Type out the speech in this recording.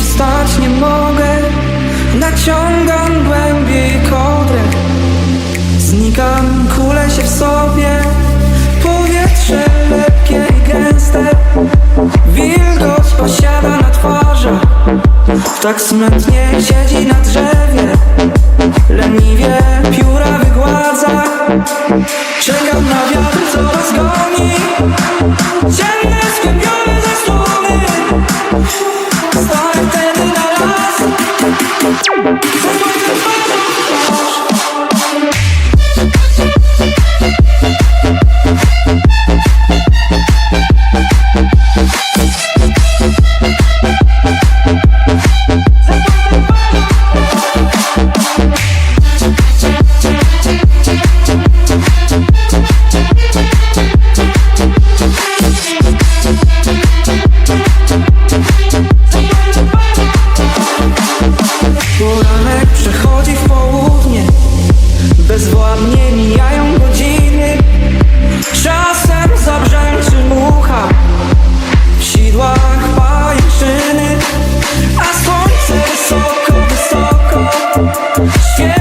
wstać nie mogę. Naciągam głębiej kołdrę Znikam, kulę się w sobie. Powietrze lepkie i gęste. Wilgoć posiada na twarzy. Tak smętnie siedzi na drzewie. Leniwie pióra wygładza. Czekam na wiatr, co Ciemne, sklepione zasłony Stoję Poranek przechodzi w południe. Bezwładnie mijają godziny. Czasem zabrzęczy mucha. W sidłach pajęczyny. A słońce wysoko, wysoko. Świeci